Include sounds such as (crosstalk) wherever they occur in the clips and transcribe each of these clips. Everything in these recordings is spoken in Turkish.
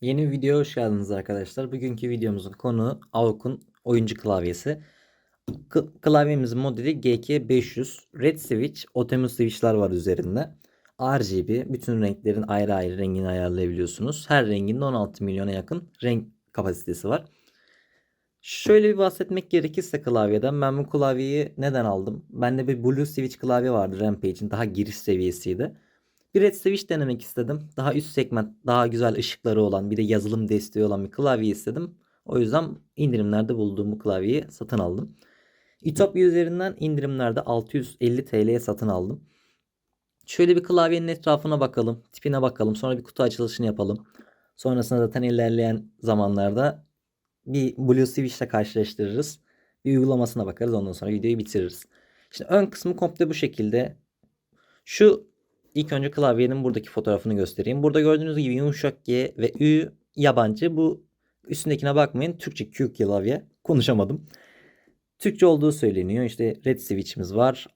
Yeni bir videoya hoş geldiniz arkadaşlar. Bugünkü videomuzun konuğu AUK'un oyuncu klavyesi. K- klavyemizin modeli GK500. Red switch, Optimus switch'ler var üzerinde. RGB, bütün renklerin ayrı ayrı rengini ayarlayabiliyorsunuz. Her renginde 16 milyona yakın renk kapasitesi var. Şöyle bir bahsetmek gerekirse klavyeden ben bu klavyeyi neden aldım? Bende bir Blue Switch klavye vardı Rampage'in daha giriş seviyesiydi. Bir Red Switch denemek istedim. Daha üst segment, daha güzel ışıkları olan, bir de yazılım desteği olan bir klavye istedim. O yüzden indirimlerde bulduğum bu klavyeyi satın aldım. Ütopya üzerinden indirimlerde 650 TL'ye satın aldım. Şöyle bir klavyenin etrafına bakalım, tipine bakalım, sonra bir kutu açılışını yapalım. Sonrasında zaten ilerleyen zamanlarda bir Blue Switch ile karşılaştırırız. Bir uygulamasına bakarız, ondan sonra videoyu bitiririz. İşte ön kısmı komple bu şekilde. Şu İlk önce klavyenin buradaki fotoğrafını göstereyim. Burada gördüğünüz gibi yumuşak G ve Ü yabancı. Bu üstündekine bakmayın. Türkçe Q klavye. Konuşamadım. Türkçe olduğu söyleniyor. İşte red switch'imiz var.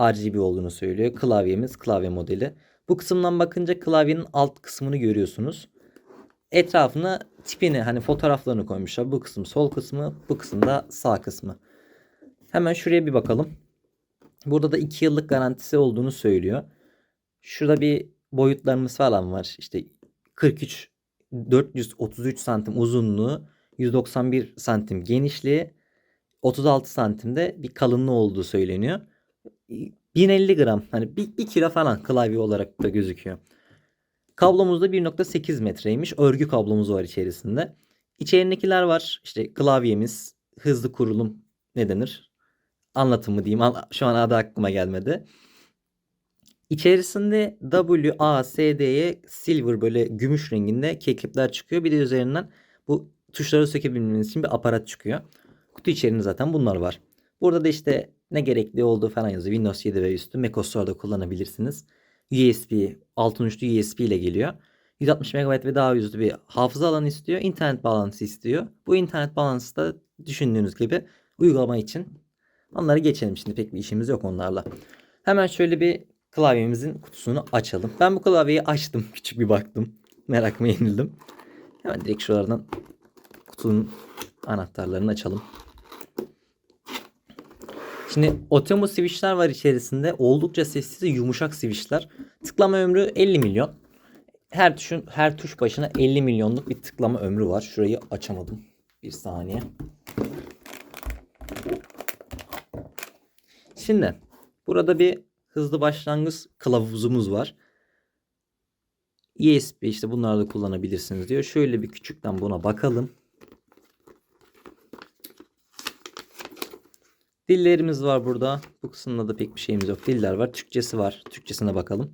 RGB olduğunu söylüyor. Klavyemiz klavye modeli. Bu kısımdan bakınca klavyenin alt kısmını görüyorsunuz. Etrafına tipini hani fotoğraflarını koymuşlar. Bu kısım sol kısmı, bu kısım da sağ kısmı. Hemen şuraya bir bakalım. Burada da 2 yıllık garantisi olduğunu söylüyor. Şurada bir boyutlarımız falan var. İşte 43 433 santim uzunluğu, 191 santim genişliği, 36 santimde bir kalınlığı olduğu söyleniyor. 1050 gram hani 1 kilo falan klavye olarak da gözüküyor. Kablomuz da 1.8 metreymiş. Örgü kablomuz var içerisinde. İçerindekiler var. İşte klavyemiz, hızlı kurulum ne denir? Anlatımı diyeyim. Şu an adı aklıma gelmedi. İçerisinde W, A, S, D'ye silver böyle gümüş renginde keklikler çıkıyor. Bir de üzerinden bu tuşları sökebilmeniz için bir aparat çıkıyor. Kutu içerisinde zaten bunlar var. Burada da işte ne gerekli olduğu falan yazıyor. Windows 7 ve üstü Mac OS'larda kullanabilirsiniz. USB, altın uçlu USB ile geliyor. 160 MB ve daha yüzlü bir hafıza alanı istiyor. İnternet bağlantısı istiyor. Bu internet bağlantısı da düşündüğünüz gibi uygulama için. Onları geçelim şimdi pek bir işimiz yok onlarla. Hemen şöyle bir klavyemizin kutusunu açalım. Ben bu klavyeyi açtım. (laughs) Küçük bir baktım. Merakıma yenildim. Hemen direkt şuralardan kutunun anahtarlarını açalım. Şimdi Otemo switchler var içerisinde. Oldukça sessiz yumuşak switchler. Tıklama ömrü 50 milyon. Her tuşun her tuş başına 50 milyonluk bir tıklama ömrü var. Şurayı açamadım. Bir saniye. Şimdi burada bir hızlı başlangıç kılavuzumuz var. ESP işte bunları da kullanabilirsiniz diyor. Şöyle bir küçükten buna bakalım. Dillerimiz var burada. Bu kısımda da pek bir şeyimiz yok. Diller var. Türkçesi var. Türkçesine bakalım.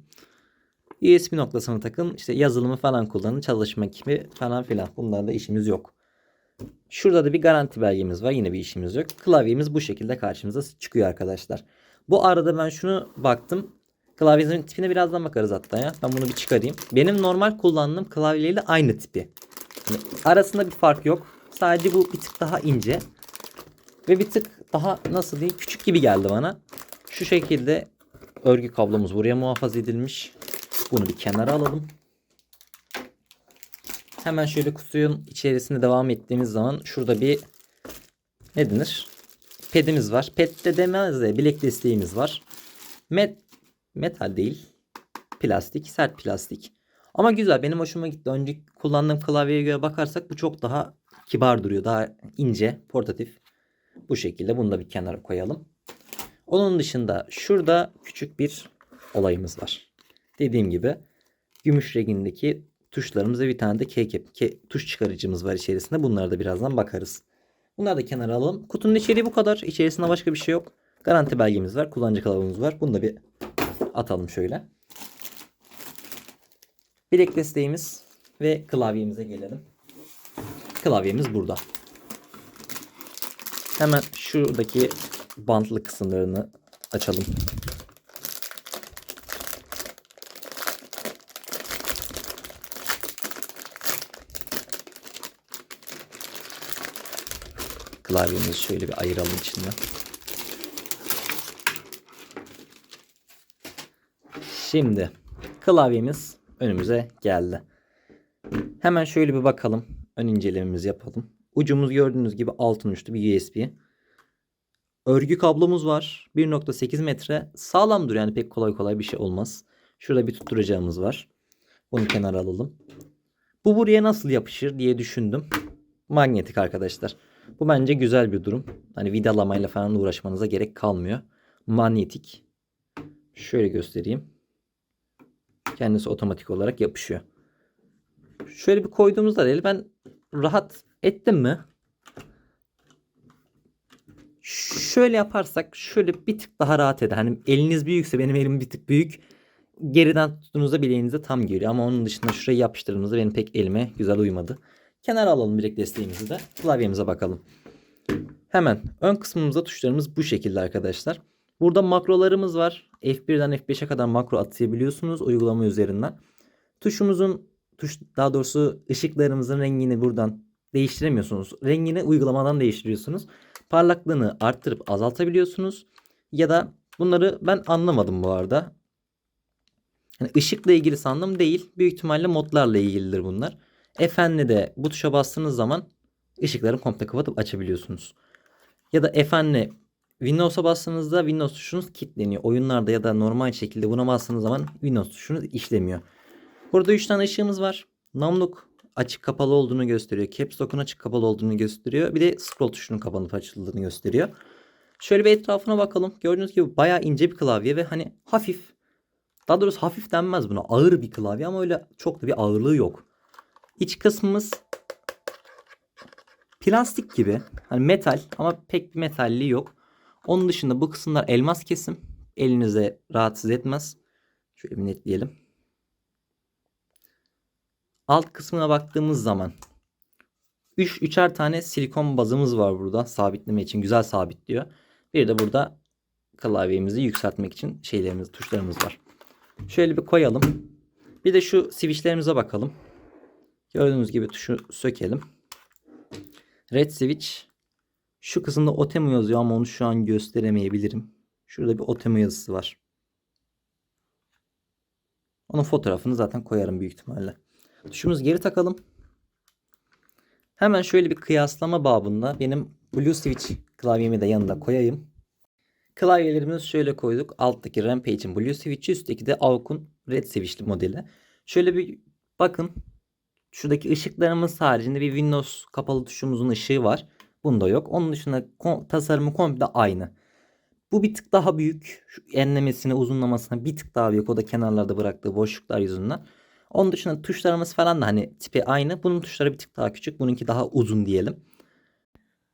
USB noktasına takın. İşte yazılımı falan kullanın. Çalışma gibi falan filan. Bunlarda işimiz yok. Şurada da bir garanti belgemiz var. Yine bir işimiz yok. Klavyemiz bu şekilde karşımıza çıkıyor arkadaşlar. Bu arada ben şunu baktım. Klavyesinin tipine birazdan bakarız hatta ya. Ben bunu bir çıkarayım. Benim normal kullandığım klavyeyle aynı tipi. Yani arasında bir fark yok. Sadece bu bir tık daha ince. Ve bir tık daha nasıl diyeyim küçük gibi geldi bana. Şu şekilde örgü kablomuz buraya muhafaza edilmiş. Bunu bir kenara alalım. Hemen şöyle kutunun içerisinde devam ettiğimiz zaman şurada bir ne denir? Pedimiz var. Ped de demez de bilek desteğimiz var. Met metal değil. Plastik, sert plastik. Ama güzel. Benim hoşuma gitti. Önce kullandığım klavyeye göre bakarsak bu çok daha kibar duruyor. Daha ince, portatif. Bu şekilde bunu da bir kenara koyalım. Onun dışında şurada küçük bir olayımız var. Dediğim gibi gümüş rengindeki tuşlarımız ve bir tane de keyke, ke, tuş çıkarıcımız var içerisinde. Bunlara da birazdan bakarız. Bunları da kenara alalım. Kutunun içeriği bu kadar. İçerisinde başka bir şey yok. Garanti belgemiz var. Kullanıcı kılavuzumuz var. Bunu da bir atalım şöyle. Bilek desteğimiz ve klavyemize gelelim. Klavyemiz burada. Hemen şuradaki bantlı kısımlarını açalım. Klavyemizi şöyle bir ayıralım içinden. Şimdi klavyemiz önümüze geldi. Hemen şöyle bir bakalım. Ön incelememizi yapalım. Ucumuz gördüğünüz gibi altın uçlu bir USB. Örgü kablomuz var. 1.8 metre. Sağlamdır yani pek kolay kolay bir şey olmaz. Şurada bir tutturacağımız var. Bunu kenara alalım. Bu buraya nasıl yapışır diye düşündüm. Manyetik arkadaşlar. Bu bence güzel bir durum. Hani vidalamayla falan uğraşmanıza gerek kalmıyor. Manyetik. Şöyle göstereyim. Kendisi otomatik olarak yapışıyor. Şöyle bir koyduğumuzda değil ben rahat ettim mi? Şöyle yaparsak şöyle bir tık daha rahat eder. Hani eliniz büyükse benim elim bir tık büyük. Geriden tuttuğunuzda bileğinize tam geliyor. Ama onun dışında şurayı yapıştırdığımızda benim pek elime güzel uymadı. Kenara alalım bilek desteğimizi de. Klavyemize bakalım. Hemen ön kısmımızda tuşlarımız bu şekilde arkadaşlar. Burada makrolarımız var. F1'den F5'e kadar makro atayabiliyorsunuz uygulama üzerinden. Tuşumuzun tuş daha doğrusu ışıklarımızın rengini buradan değiştiremiyorsunuz. Rengini uygulamadan değiştiriyorsunuz. Parlaklığını arttırıp azaltabiliyorsunuz. Ya da bunları ben anlamadım bu arada. Yani ışıkla ilgili sandım değil. Büyük ihtimalle modlarla ilgilidir bunlar. Fn'le de bu tuşa bastığınız zaman ışıkları komple kapatıp açabiliyorsunuz. Ya da Fn'le Windows'a bastığınızda Windows tuşunuz kilitleniyor. Oyunlarda ya da normal şekilde buna bastığınız zaman Windows tuşunuz işlemiyor. Burada 3 tane ışığımız var. Namluk açık kapalı olduğunu gösteriyor. Caps Lock'un açık kapalı olduğunu gösteriyor. Bir de scroll tuşunun kapanıp açıldığını gösteriyor. Şöyle bir etrafına bakalım. Gördüğünüz gibi bayağı ince bir klavye ve hani hafif. Daha doğrusu hafif denmez buna. Ağır bir klavye ama öyle çok da bir ağırlığı yok. İç kısmımız plastik gibi. Hani metal ama pek bir metalliği yok. Onun dışında bu kısımlar elmas kesim. Elinize rahatsız etmez. Şöyle bir netleyelim. Alt kısmına baktığımız zaman 3 üç, üçer tane silikon bazımız var burada sabitleme için güzel sabitliyor. Bir de burada klavyemizi yükseltmek için şeylerimiz, tuşlarımız var. Şöyle bir koyalım. Bir de şu switchlerimize bakalım. Gördüğünüz gibi tuşu sökelim. Red switch. Şu kısımda Otemu yazıyor ama onu şu an gösteremeyebilirim. Şurada bir Otemu yazısı var. Onun fotoğrafını zaten koyarım büyük ihtimalle. Tuşumuzu geri takalım. Hemen şöyle bir kıyaslama babında benim Blue Switch klavyemi de yanında koyayım. Klavyelerimizi şöyle koyduk. Alttaki Rampage'in Blue Switch'i üstteki de AUK'un Red Switch'li modeli. Şöyle bir bakın. Şuradaki ışıklarımız haricinde bir Windows kapalı tuşumuzun ışığı var. Bunda yok. Onun dışında tasarımı komple aynı. Bu bir tık daha büyük. Şu enlemesine uzunlamasına bir tık daha büyük. O da kenarlarda bıraktığı boşluklar yüzünden. Onun dışında tuşlarımız falan da hani tipi aynı. Bunun tuşları bir tık daha küçük. Bununki daha uzun diyelim.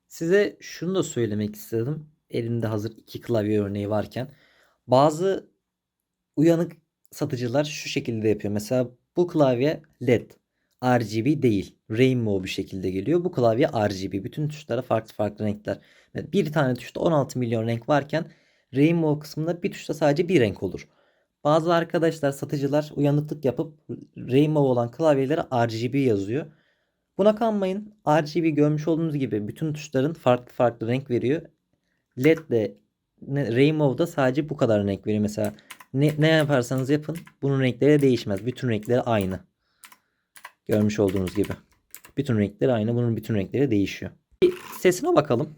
Size şunu da söylemek istedim. Elimde hazır iki klavye örneği varken. Bazı uyanık satıcılar şu şekilde yapıyor. Mesela bu klavye LED. RGB değil. Rainbow bir şekilde geliyor. Bu klavye RGB. Bütün tuşlara farklı farklı renkler. Bir tane tuşta 16 milyon renk varken Rainbow kısmında bir tuşta sadece bir renk olur. Bazı arkadaşlar satıcılar uyanıklık yapıp Rainbow olan klavyelere RGB yazıyor. Buna kanmayın. RGB görmüş olduğunuz gibi bütün tuşların farklı farklı renk veriyor. LED de Rainbow'da sadece bu kadar renk veriyor. Mesela ne, ne yaparsanız yapın bunun renkleri değişmez. Bütün renkleri aynı. Görmüş olduğunuz gibi. Bütün renkleri aynı. Bunun bütün renkleri değişiyor. Bir sesine bakalım.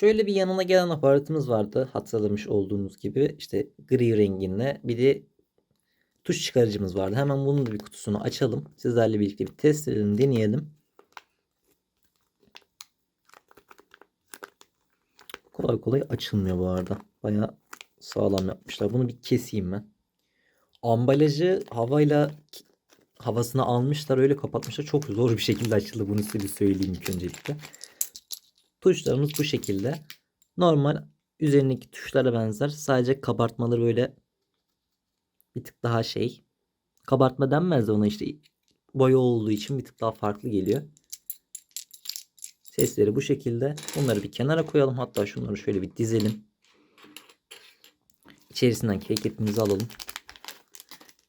Şöyle bir yanına gelen aparatımız vardı. Hatırlamış olduğunuz gibi işte gri renginde bir de tuş çıkarıcımız vardı. Hemen bunun da bir kutusunu açalım. Sizlerle birlikte bir test edelim, deneyelim. Kolay kolay açılmıyor bu arada. Bayağı sağlam yapmışlar. Bunu bir keseyim ben. Ambalajı havayla havasını almışlar öyle kapatmışlar. Çok zor bir şekilde açıldı. Bunu size bir söyleyeyim ilk öncelikle. Tuşlarımız bu şekilde. Normal üzerindeki tuşlara benzer. Sadece kabartmaları böyle bir tık daha şey. Kabartma denmez de ona işte boya olduğu için bir tık daha farklı geliyor. Sesleri bu şekilde. Bunları bir kenara koyalım. Hatta şunları şöyle bir dizelim. İçerisinden keycap'imizi alalım.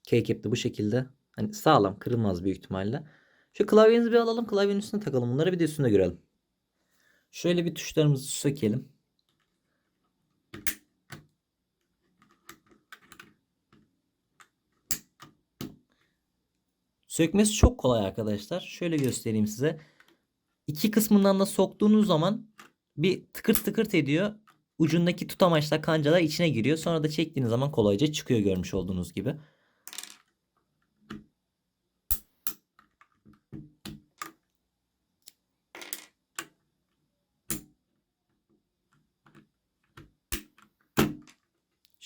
Keycap de bu şekilde. Hani sağlam kırılmaz büyük ihtimalle. Şu klavyenizi bir alalım. Klavyenin üstüne takalım. Bunları bir de üstünde görelim. Şöyle bir tuşlarımızı sökelim. Sökmesi çok kolay arkadaşlar. Şöyle göstereyim size. İki kısmından da soktuğunuz zaman bir tıkırt tıkırt ediyor. Ucundaki tutamaçla kancalar içine giriyor. Sonra da çektiğiniz zaman kolayca çıkıyor görmüş olduğunuz gibi.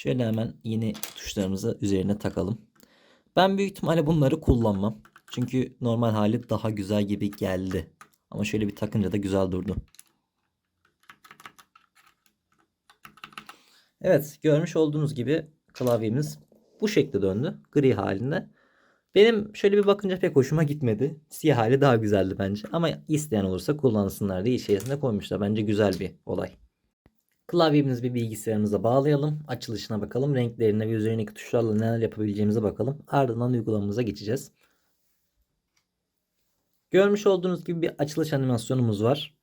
Şöyle hemen yeni tuşlarımızı üzerine takalım. Ben büyük ihtimalle bunları kullanmam. Çünkü normal hali daha güzel gibi geldi. Ama şöyle bir takınca da güzel durdu. Evet görmüş olduğunuz gibi klavyemiz bu şekilde döndü. Gri halinde. Benim şöyle bir bakınca pek hoşuma gitmedi. Siyah hali daha güzeldi bence. Ama isteyen olursa kullansınlar diye içerisinde koymuşlar. Bence güzel bir olay. Klavyemizi bir bilgisayarımıza bağlayalım. Açılışına bakalım. Renklerine ve üzerindeki tuşlarla neler yapabileceğimize bakalım. Ardından uygulamamıza geçeceğiz. Görmüş olduğunuz gibi bir açılış animasyonumuz var.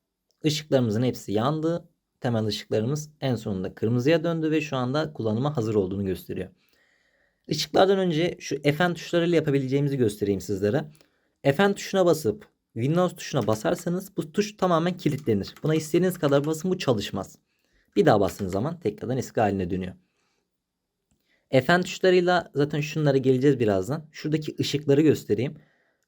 Işıklarımızın hepsi yandı. Temel ışıklarımız en sonunda kırmızıya döndü ve şu anda kullanıma hazır olduğunu gösteriyor. Işıklardan önce şu Fn tuşlarıyla yapabileceğimizi göstereyim sizlere. Fn tuşuna basıp Windows tuşuna basarsanız bu tuş tamamen kilitlenir. Buna istediğiniz kadar basın bu çalışmaz. Bir daha bastığınız zaman tekrardan eski haline dönüyor. Fn tuşlarıyla zaten şunlara geleceğiz birazdan. Şuradaki ışıkları göstereyim.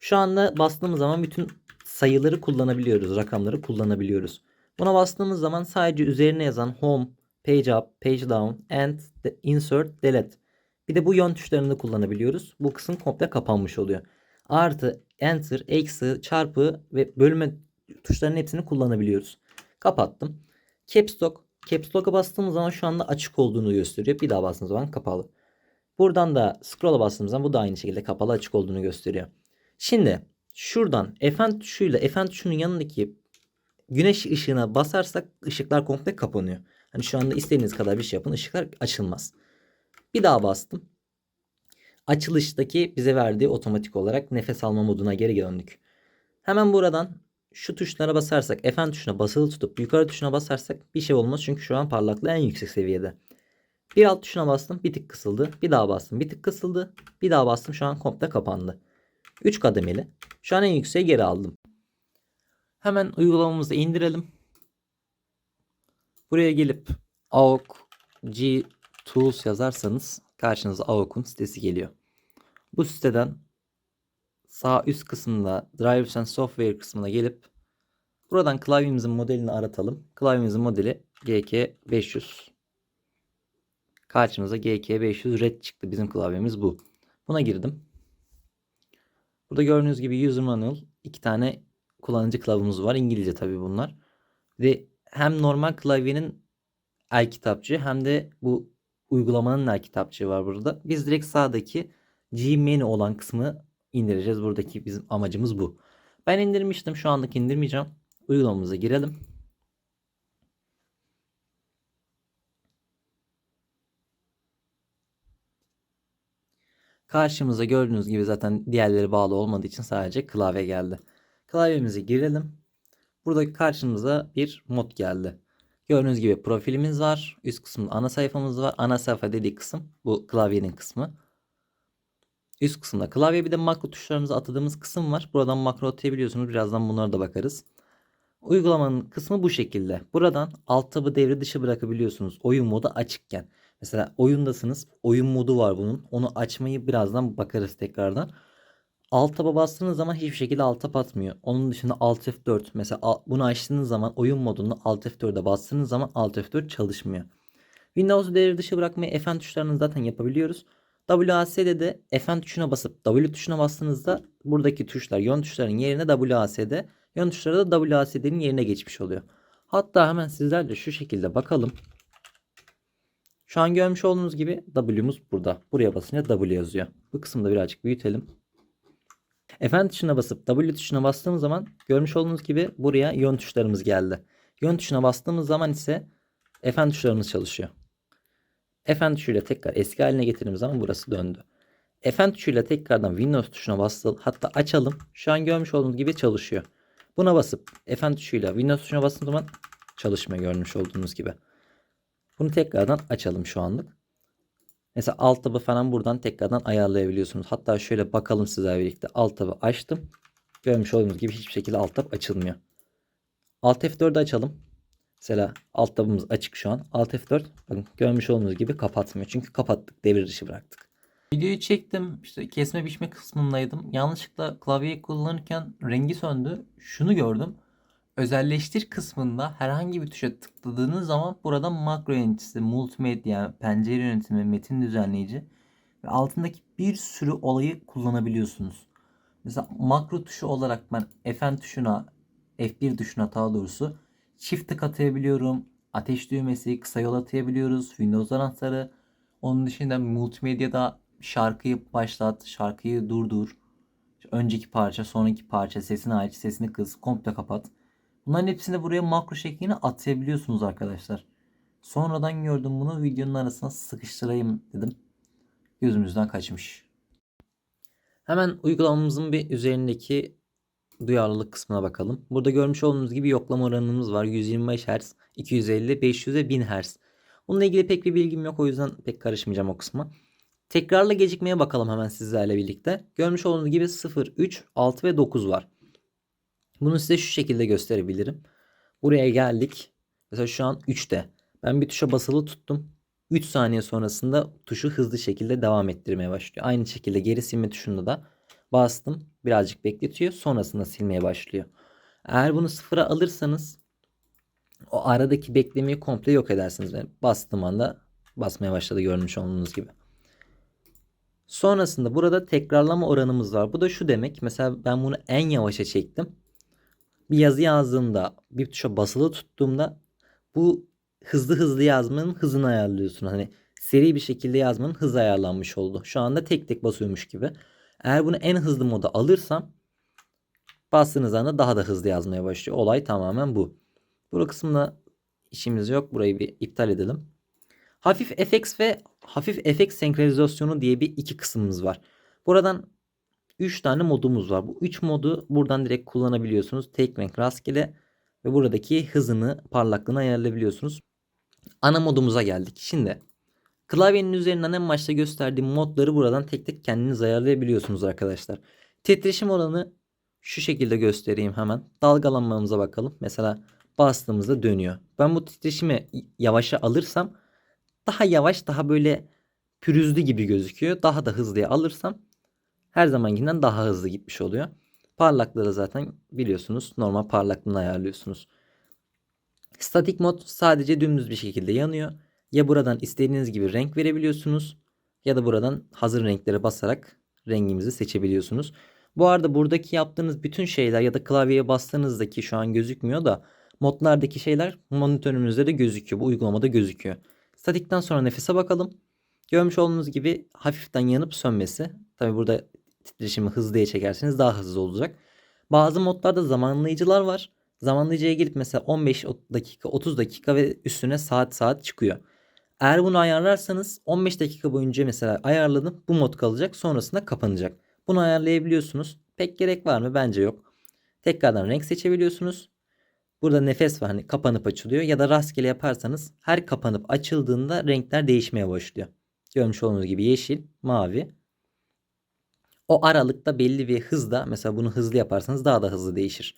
Şu anda bastığımız zaman bütün sayıları kullanabiliyoruz. Rakamları kullanabiliyoruz. Buna bastığımız zaman sadece üzerine yazan home, page up, page down, and insert, delete. Bir de bu yön tuşlarını kullanabiliyoruz. Bu kısım komple kapanmış oluyor. Artı, enter, eksi, çarpı ve bölme tuşlarının hepsini kullanabiliyoruz. Kapattım. Caps Lock. Caps Lock'a bastığımız zaman şu anda açık olduğunu gösteriyor. Bir daha bastığımız zaman kapalı. Buradan da scroll'a bastığımız zaman bu da aynı şekilde kapalı açık olduğunu gösteriyor. Şimdi şuradan Fn tuşuyla Fn tuşunun yanındaki güneş ışığına basarsak ışıklar komple kapanıyor. Hani şu anda istediğiniz kadar bir şey yapın ışıklar açılmaz. Bir daha bastım. Açılıştaki bize verdiği otomatik olarak nefes alma moduna geri döndük. Hemen buradan şu tuşlara basarsak Fn tuşuna basılı tutup yukarı tuşuna basarsak bir şey olmaz. Çünkü şu an parlaklığı en yüksek seviyede. Bir alt tuşuna bastım bir tık kısıldı. Bir daha bastım bir tık kısıldı. Bir daha bastım şu an komple kapandı. 3 kademeli. Şu an en yükseğe geri aldım. Hemen uygulamamızı indirelim. Buraya gelip AUK G Tools yazarsanız karşınıza AUK'un sitesi geliyor. Bu siteden sağ üst kısmında Drivers and Software kısmına gelip buradan klavyemizin modelini aratalım. Klavyemizin modeli GK500. Karşımıza GK500 Red çıktı. Bizim klavyemiz bu. Buna girdim. Burada gördüğünüz gibi user manual iki tane kullanıcı kılavuzumuz var. İngilizce tabii bunlar. Ve hem normal klavyenin el kitapçığı hem de bu uygulamanın el kitapçığı var burada. Biz direkt sağdaki G menü olan kısmı indireceğiz. Buradaki bizim amacımız bu. Ben indirmiştim. Şu anlık indirmeyeceğim. Uygulamamıza girelim. Karşımıza gördüğünüz gibi zaten diğerleri bağlı olmadığı için sadece klavye geldi. Klavyemize girelim. Burada karşımıza bir mod geldi. Gördüğünüz gibi profilimiz var. Üst kısımda ana sayfamız var. Ana sayfa dediği kısım bu klavyenin kısmı. Üst kısımda klavye bir de makro tuşlarımızı atadığımız kısım var. Buradan makro atayabiliyorsunuz. Birazdan bunlara da bakarız. Uygulamanın kısmı bu şekilde. Buradan alt tabı devre dışı bırakabiliyorsunuz. Oyun modu açıkken. Mesela oyundasınız. Oyun modu var bunun. Onu açmayı birazdan bakarız tekrardan. Alt taba bastığınız zaman hiçbir şekilde alt tab atmıyor. Onun dışında Alt F4 mesela bunu açtığınız zaman oyun modunu Alt F4'e bastığınız zaman Alt F4 çalışmıyor. Windows'u devre dışı bırakmayı Fn tuşlarını zaten yapabiliyoruz. WASD'de de Fn tuşuna basıp W tuşuna bastığınızda buradaki tuşlar yön tuşların yerine WASD, yön tuşları da WASD'nin yerine geçmiş oluyor. Hatta hemen sizlerle şu şekilde bakalım. Şu an görmüş olduğunuz gibi W'muz burada. Buraya basınca W yazıyor. Bu kısmı da birazcık büyütelim. Fn tuşuna basıp W tuşuna bastığımız zaman görmüş olduğunuz gibi buraya yön tuşlarımız geldi. Yön tuşuna bastığımız zaman ise Fn tuşlarımız çalışıyor. Fn tuşuyla tekrar eski haline getirdiğimiz zaman burası döndü. Fn tuşuyla tekrardan Windows tuşuna bastı. Hatta açalım. Şu an görmüş olduğunuz gibi çalışıyor. Buna basıp Fn tuşuyla Windows tuşuna bastığım zaman çalışmıyor görmüş olduğunuz gibi. Bunu tekrardan açalım şu anlık. Mesela alt tabı falan buradan tekrardan ayarlayabiliyorsunuz. Hatta şöyle bakalım sizlerle birlikte. Alt tabı açtım. Görmüş olduğunuz gibi hiçbir şekilde alt tab açılmıyor. Alt F4'ü açalım. Mesela alt tabımız açık şu an. Alt F4 bakın görmüş olduğunuz gibi kapatmıyor. Çünkü kapattık. Devir dışı bıraktık. Videoyu çektim. İşte kesme biçme kısmındaydım. Yanlışlıkla klavyeyi kullanırken rengi söndü. Şunu gördüm. Özelleştir kısmında herhangi bir tuşa tıkladığınız zaman burada makro yöneticisi, multimedya, pencere yönetimi, metin düzenleyici ve altındaki bir sürü olayı kullanabiliyorsunuz. Mesela makro tuşu olarak ben Fn tuşuna, F1 tuşuna daha doğrusu çift tık atayabiliyorum. Ateş düğmesi, kısa yol atayabiliyoruz. Windows anahtarı. Onun dışında multimedyada şarkıyı başlat, şarkıyı durdur. Önceki parça, sonraki parça, sesini aç, sesini kıs, komple kapat. Bunların hepsini buraya makro şeklinde atayabiliyorsunuz arkadaşlar. Sonradan gördüm bunu videonun arasına sıkıştırayım dedim. Gözümüzden kaçmış. Hemen uygulamamızın bir üzerindeki duyarlılık kısmına bakalım. Burada görmüş olduğunuz gibi yoklama oranımız var. 125 Hz, 250, 500 ve 1000 Hz. Bununla ilgili pek bir bilgim yok o yüzden pek karışmayacağım o kısma. Tekrarla gecikmeye bakalım hemen sizlerle birlikte. Görmüş olduğunuz gibi 0, 3, 6 ve 9 var. Bunu size şu şekilde gösterebilirim. Buraya geldik. Mesela şu an 3'te. Ben bir tuşa basılı tuttum. 3 saniye sonrasında tuşu hızlı şekilde devam ettirmeye başlıyor. Aynı şekilde geri silme tuşunda da bastım. Birazcık bekletiyor. Sonrasında silmeye başlıyor. Eğer bunu sıfıra alırsanız o aradaki beklemeyi komple yok edersiniz. Ben bastığım anda basmaya başladı görmüş olduğunuz gibi. Sonrasında burada tekrarlama oranımız var. Bu da şu demek. Mesela ben bunu en yavaşa çektim. Bir yazı yazdığımda bir tuşa basılı tuttuğumda bu hızlı hızlı yazmanın hızını ayarlıyorsun. Hani seri bir şekilde yazmanın hızı ayarlanmış oldu. Şu anda tek tek basıyormuş gibi. Eğer bunu en hızlı moda alırsam bastığınız anda daha da hızlı yazmaya başlıyor. Olay tamamen bu. Bu kısımda işimiz yok. Burayı bir iptal edelim. Hafif FX ve hafif FX senkronizasyonu diye bir iki kısmımız var. Buradan 3 tane modumuz var. Bu 3 modu buradan direkt kullanabiliyorsunuz. Tek renk rastgele ve buradaki hızını, parlaklığını ayarlayabiliyorsunuz. Ana modumuza geldik. Şimdi klavyenin üzerinden en başta gösterdiğim modları buradan tek tek kendiniz ayarlayabiliyorsunuz arkadaşlar. Titreşim oranı şu şekilde göstereyim hemen. Dalgalanmamıza bakalım. Mesela bastığımızda dönüyor. Ben bu titreşimi yavaşa alırsam daha yavaş daha böyle pürüzlü gibi gözüküyor. Daha da hızlıya alırsam her zamankinden daha hızlı gitmiş oluyor. Parlaklığı zaten biliyorsunuz normal parlaklığını ayarlıyorsunuz. Statik mod sadece dümdüz bir şekilde yanıyor. Ya buradan istediğiniz gibi renk verebiliyorsunuz ya da buradan hazır renklere basarak rengimizi seçebiliyorsunuz. Bu arada buradaki yaptığınız bütün şeyler ya da klavyeye bastığınızdaki şu an gözükmüyor da modlardaki şeyler monitörümüzde de gözüküyor. Bu uygulamada gözüküyor. Statikten sonra nefese bakalım. Görmüş olduğunuz gibi hafiften yanıp sönmesi. Tabi burada titreşimi hızlıya çekerseniz daha hızlı olacak. Bazı modlarda zamanlayıcılar var. Zamanlayıcıya gelip mesela 15 dakika 30 dakika ve üstüne saat saat çıkıyor. Eğer bunu ayarlarsanız 15 dakika boyunca mesela ayarladım bu mod kalacak sonrasında kapanacak. Bunu ayarlayabiliyorsunuz. Pek gerek var mı? Bence yok. Tekrardan renk seçebiliyorsunuz. Burada nefes var hani kapanıp açılıyor ya da rastgele yaparsanız her kapanıp açıldığında renkler değişmeye başlıyor. Görmüş olduğunuz gibi yeşil, mavi. O aralıkta belli bir hızda mesela bunu hızlı yaparsanız daha da hızlı değişir.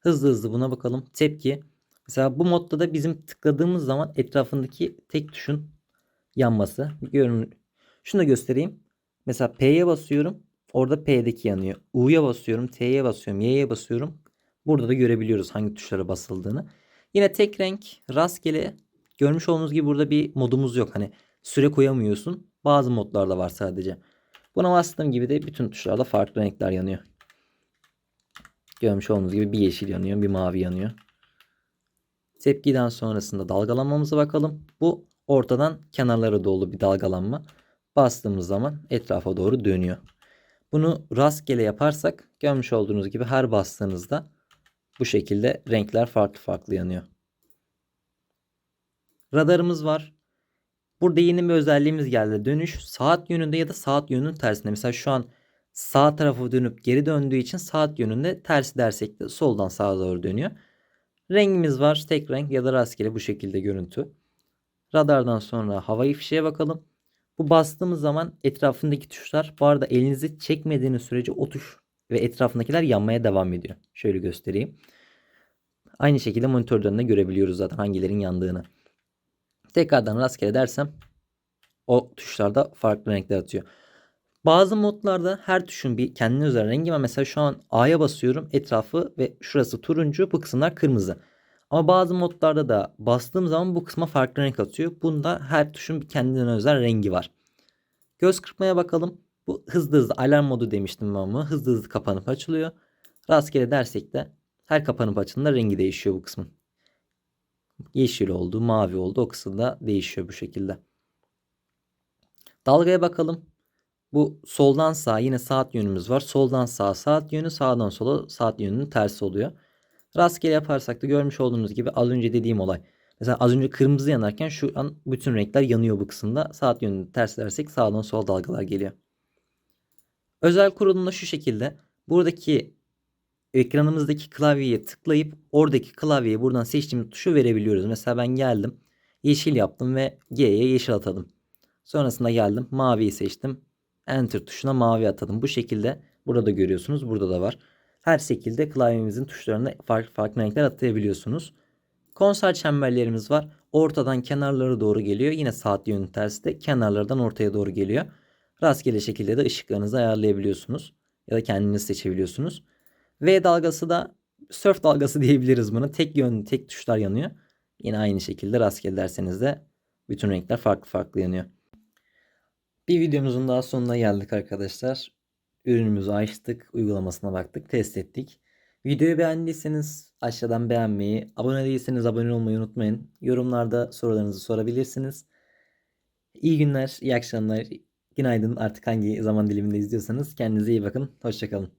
Hızlı hızlı buna bakalım. Tepki. Mesela bu modda da bizim tıkladığımız zaman etrafındaki tek tuşun yanması. Görün. Şunu da göstereyim. Mesela P'ye basıyorum. Orada P'deki yanıyor. U'ya basıyorum. T'ye basıyorum. Y'ye basıyorum. Burada da görebiliyoruz hangi tuşlara basıldığını. Yine tek renk rastgele görmüş olduğunuz gibi burada bir modumuz yok. Hani süre koyamıyorsun. Bazı modlarda var sadece. Buna bastığım gibi de bütün tuşlarda farklı renkler yanıyor. Görmüş olduğunuz gibi bir yeşil yanıyor, bir mavi yanıyor. Tepkiden sonrasında dalgalanmamıza bakalım. Bu ortadan kenarlara doğru bir dalgalanma. Bastığımız zaman etrafa doğru dönüyor. Bunu rastgele yaparsak görmüş olduğunuz gibi her bastığınızda bu şekilde renkler farklı farklı yanıyor. Radarımız var. Burada yeni bir özelliğimiz geldi. Dönüş saat yönünde ya da saat yönünün tersinde. Mesela şu an sağ tarafa dönüp geri döndüğü için saat yönünde tersi dersek de soldan sağa doğru dönüyor. Rengimiz var. Tek renk ya da rastgele bu şekilde görüntü. Radardan sonra havai fişeğe bakalım. Bu bastığımız zaman etrafındaki tuşlar bu arada elinizi çekmediğiniz sürece o tuş ve etrafındakiler yanmaya devam ediyor. Şöyle göstereyim. Aynı şekilde monitörden de görebiliyoruz zaten hangilerin yandığını. Tekrardan rastgele dersem o tuşlarda farklı renkler atıyor. Bazı modlarda her tuşun bir kendine özel rengi var. Mesela şu an A'ya basıyorum etrafı ve şurası turuncu bu kısımlar kırmızı. Ama bazı modlarda da bastığım zaman bu kısma farklı renk atıyor. Bunda her tuşun bir kendine özel rengi var. Göz kırpmaya bakalım. Bu hızlı hızlı alarm modu demiştim ben bunu. Hızlı hızlı kapanıp açılıyor. Rastgele dersek de her kapanıp açıldığında rengi değişiyor bu kısmın. Yeşil oldu, mavi oldu. O kısımda değişiyor bu şekilde. Dalgaya bakalım. Bu soldan sağa yine saat yönümüz var. Soldan sağa saat yönü, sağdan sola saat yönünün tersi oluyor. Rastgele yaparsak da görmüş olduğunuz gibi az önce dediğim olay. Mesela az önce kırmızı yanarken şu an bütün renkler yanıyor bu kısımda. Saat yönünü ters dersek sağdan sola dalgalar geliyor. Özel kurulumda şu şekilde. Buradaki ekranımızdaki klavyeye tıklayıp oradaki klavyeyi buradan seçtiğimiz tuşu verebiliyoruz. Mesela ben geldim. Yeşil yaptım ve G'ye yeşil atadım. Sonrasında geldim. Maviyi seçtim. Enter tuşuna mavi atadım. Bu şekilde burada görüyorsunuz. Burada da var. Her şekilde klavyemizin tuşlarına farklı farklı renkler atayabiliyorsunuz. Konsol çemberlerimiz var. Ortadan kenarlara doğru geliyor. Yine saat yönü tersi de kenarlardan ortaya doğru geliyor. Rastgele şekilde de ışıklarınızı ayarlayabiliyorsunuz. Ya da kendiniz seçebiliyorsunuz. V dalgası da surf dalgası (laughs) diyebiliriz buna. Tek yön, tek tuşlar yanıyor. Yine aynı şekilde rastgele derseniz de bütün renkler farklı farklı yanıyor. Bir videomuzun daha sonuna geldik arkadaşlar. Ürünümüzü açtık, uygulamasına baktık, test ettik. Videoyu beğendiyseniz aşağıdan beğenmeyi, abone değilseniz abone olmayı unutmayın. Yorumlarda sorularınızı sorabilirsiniz. İyi günler, iyi akşamlar, günaydın artık hangi zaman diliminde izliyorsanız. Kendinize iyi bakın, hoşçakalın.